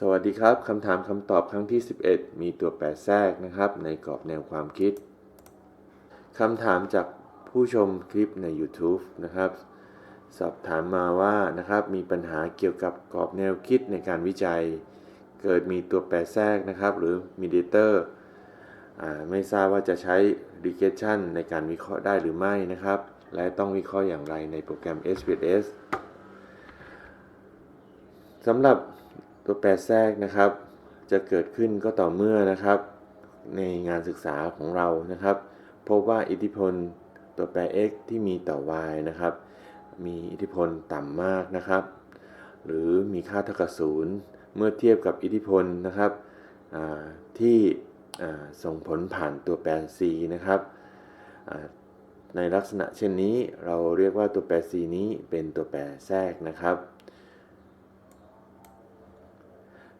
สวัสดีครับคำถามคำตอบครั้งที่ 11 มีตัวแปรแทรกนะครับ ในกรอบแนวความคิดคำถามจากผู้ชมคลิปใน YouTube นะครับ สอบถามมาว่านะครับมีปัญหาเกี่ยวกับกรอบแนวคิดในการวิจัย เกิดมีตัวแปรแทรกนะครับ หรือ mediator อ่าไม่ทราบว่าจะใช้ regression ในการวิเคราะห์ได้หรือไม่นะครับ และต้องวิเคราะห์อย่างไรในโปรแกรม SPSS สำหรับ ตัวแปรแทรกนะครับ จะเกิดขึ้นก็ต่อเมื่อนะครับ ในงานศึกษาของเรานะครับ พบว่าอิทธิพลตัวแปร x ที่มีต่อ y นะครับ มีอิทธิพลต่ำมากนะครับ หรือมีค่าเท่ากับศูนย์เมื่อเทียบกับอิทธิพลนะครับที่ส่งผลผ่านตัวแปร c นะครับในลักษณะเช่นนี้เราเรียกว่าตัวแปร c นี้เป็นตัวแปรแทรกนะครับ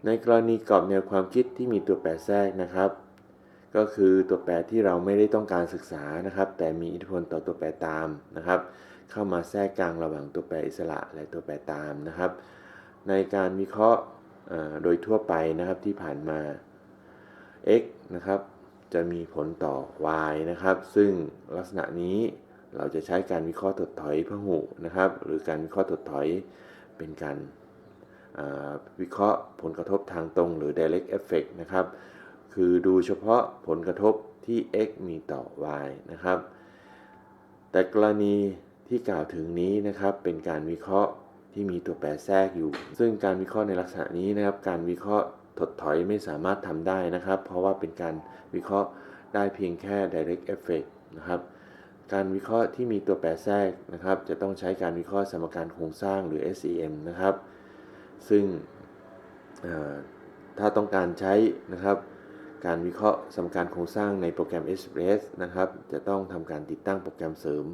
ในกรณีกรอบแนวความคิดที่มีตัวแปรแทรกนะครับ ก็คือตัวแปรที่เราไม่ได้ต้องการศึกษานะครับ แต่มีอิทธิพลต่อตัวแปรตามนะครับ เข้ามาแทรกกลางระหว่างตัวแปรอิสระและตัวแปรตามนะครับ ในการวิเคราะห์โดยทั่วไปนะครับที่ผ่านมา x นะครับจะมีผลต่อ y นะครับ ซึ่งลักษณะนี้เราจะใช้การวิเคราะห์ถดถอยพหุนะครับ หรือการวิเคราะห์ถดถอยเป็นการ วิเคราะห์ผลกระทบทางตรงหรือ direct effect นะครับ คือดูเฉพาะผลกระทบที่ x มีต่อ y นะครับ แต่กรณีที่กล่าวถึงนี้นะครับ เป็นการวิเคราะห์ที่มีตัวแปรแทรกอยู่ ซึ่งการวิเคราะห์ในลักษณะนี้นะครับ การวิเคราะห์ถดถอยไม่สามารถทำได้นะครับ เพราะว่าเป็นการวิเคราะห์ได้เพียงแค่ direct effect นะครับการวิเคราะห์ที่มีตัวแปรแทรกนะครับ จะต้องใช้การวิเคราะห์สมการโครงสร้างหรือ SEM นะครับ ซึ่งถ้าต้องการใช้นะครับการวิเคราะห์สมการโครงสร้างในโปรแกรม Express นะครับ จะต้องทำการติดตั้งโปรแกรมเสริม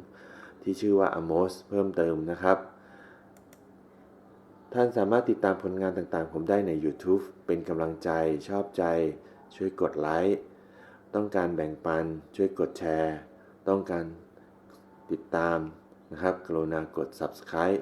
ที่ชื่อว่า Amos เพิ่มเติมนะครับ ท่านสามารถติดตามผลงานต่างๆ ผมได้ใน YouTube เป็นกำลังใจชอบใจ ช่วยกดไลค์ต้องการแบ่งปัน ช่วยกดแชร์ ต้องการติดตามนะครับ กรุณากด Subscribe